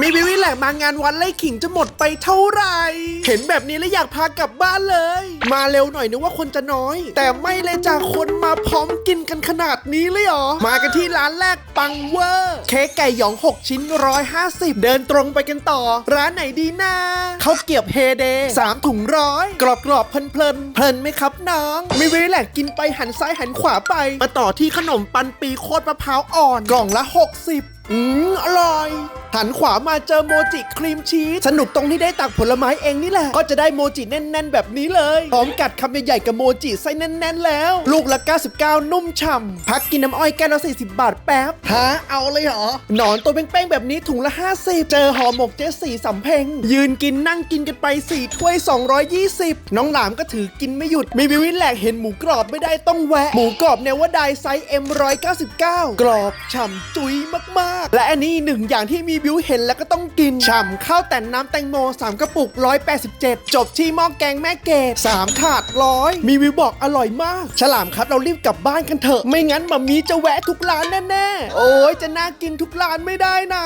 มีวิวิแหลกมางานวันไล่ขิงจะหมดไปเท่าไหร่ เห็นแบบนี้แล้วอยากพากลับบ้านเลย มาเร็วหน่อยนึกว่าคนจะน้อย แต่ไม่เลยจากคนมาพร้อมกินกันขนาดนี้เลยหรอ มากันที่ร้านแรกปังเวอร์ เค้กไก่หยอง 6 ชิ้น 150 เดินตรงไปกันต่อ ร้านไหนดีนะเขาเกียบเฮเดสามถุงร้อยกรอบกรอบเพลินเพลินเพลินไหมครับน้องมีวิวิแหลกกินไปหันซ้ายหันขวาไป มาต่อที่ขนมปันปีโคตรมะพร้าวอ่อนกล่องละ 60อืม อร่อยหันขวามาเจอโมจิครีมชีสสนุกตรงที่ได้ตักผลไม้เองนี่แหละ ก็จะได้โมจิแน่น ๆ แบบนี้เลยพร้อมกัดคำใหญ่ๆกับโมจิไส้แน่น ๆ แล้ว ลูกละ 99 นุ่มฉ่ำพักกินน้ำอ้อยแก้วละ40 บาทแป๊บฮะเอาเลยเหรอหนอนตัวเป้งๆแบบนี้ถุงละ 50 เจอห่อหมกเจ๊สีสำเพ็งยืนกินนั่งกินกันไป4ถ้วย 220 น้องหลามก็ถือกินไม่หยุด มีวิวิแหลกเห็นหมูกรอบไม่ได้ต้องแวะหมูกรอบเนวดายไซส์ M 199 กรอบฉ่ำจุยมากๆและอันนี้หนึ่งอย่างที่มีบิวเห็นแล้วก็ต้องกินฉ่ำข้าวแต่นน้ำแตงโม 3 กระปุก 187 จบที่หม้อแกงแม่เกด3ถาดร้อยมีวิวบอกอร่อยมาก ฉลามครับเรารีบกลับบ้านกันเถอะ ไม่งั้นมามีจะแวะทุกร้านแน่ๆ โอ้ยจะน่ากินทุกร้านไม่ได้นะ